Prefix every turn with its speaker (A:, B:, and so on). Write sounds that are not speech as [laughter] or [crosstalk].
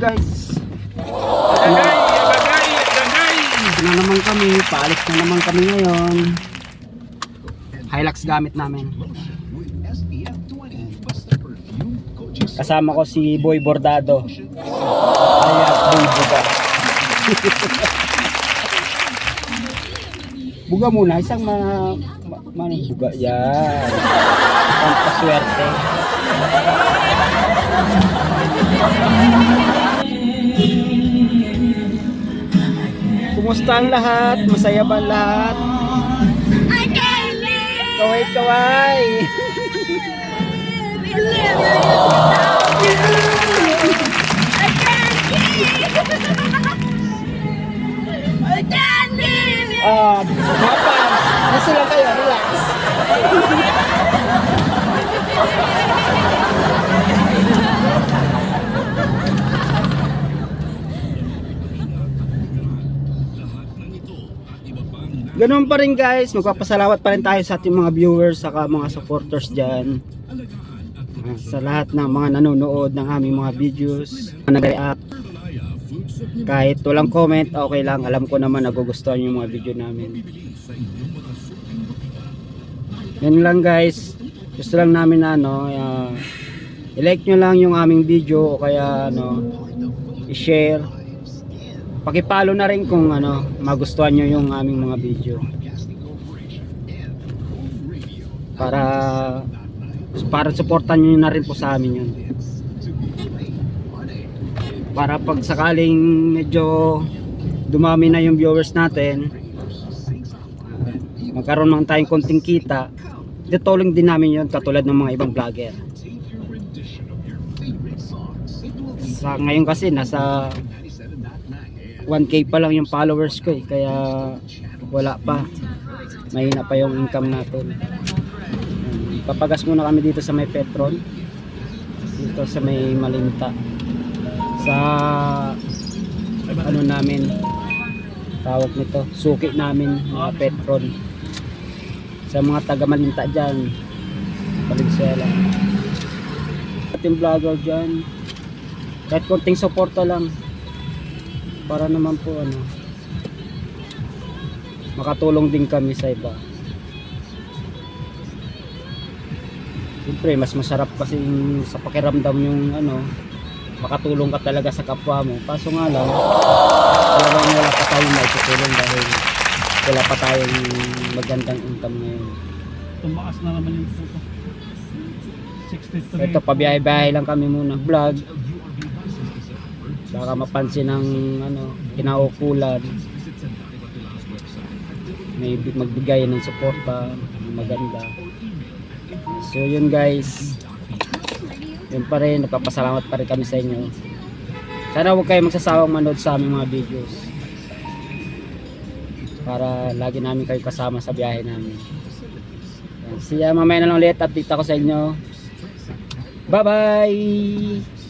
A: guys.
B: Agay, agay, agay.
A: Ito na naman kami. Paalis na naman kami ngayon. Hilux gamit namin. Kasama ko si Boy Bordado. Alias Boy Buga. [laughs] buga muna. Isang ma... ma, ma buga. Yan. Ang paswerte. Kumusta ang lahat? Masaya ba ang lahat? Kaway kaway. [laughs] Ah, papa. Gusto lang kayo, relax. Ganun pa rin guys, magpapasalamat pa rin tayo sa ating mga viewers saka mga supporters dyan. Sa lahat ng mga nanonood ng aming mga videos, nag-react. Kahit walang comment, okay lang. Alam ko naman nagugustuhan yung mga video namin. Yan lang guys. Gusto lang namin na ano, ah, i-like nyo lang yung aming video o kaya ano, i-share. Pakipalo na rin kung ano, magustuhan nyo yung aming mga video. Para para suportan nyo na rin po sa amin yun. Para pag sakaling medyo dumami na yung viewers natin, magkaroon man tayong konting kita, ditulong din namin yun katulad ng mga ibang vlogger. Sa ngayon kasi nasa 1k pa lang yung followers ko eh, kaya wala pa. Mahina pa yung income natin. Papagas muna kami dito sa may Petron. Dito sa may Malinta. Sa ano namin tawag nito suki namin mga Petron. Sa mga taga Malinta dyan Valenzuela. Ating vlogger dyan kahit konting suporta lang para naman po ano makatulong din kami sa iba. Siyempre mas masarap kasi sa pakiramdam yung ano makatulong ka talaga sa kapwa mo. Kaso nga lang talagang wala pa tayong maitutulong dahil wala pa tayong magandang income ngayon.
B: Tumaas na naman yung. 63.
A: ito pabiyahe-biyahe lang kami muna. Vlog baka mapansin ng ano kinaukulan. May bi- magbigay ng suporta maganda. So yun guys. Yun pa rin. Nagpapasalamat pa rin kami sa inyo. Sana huwag kayo magsasawang manood sa aming mga videos. Para lagi namin kayo kasama sa biyahe namin. Siya mamaya na lang ulit. Update ako sa inyo. Bye bye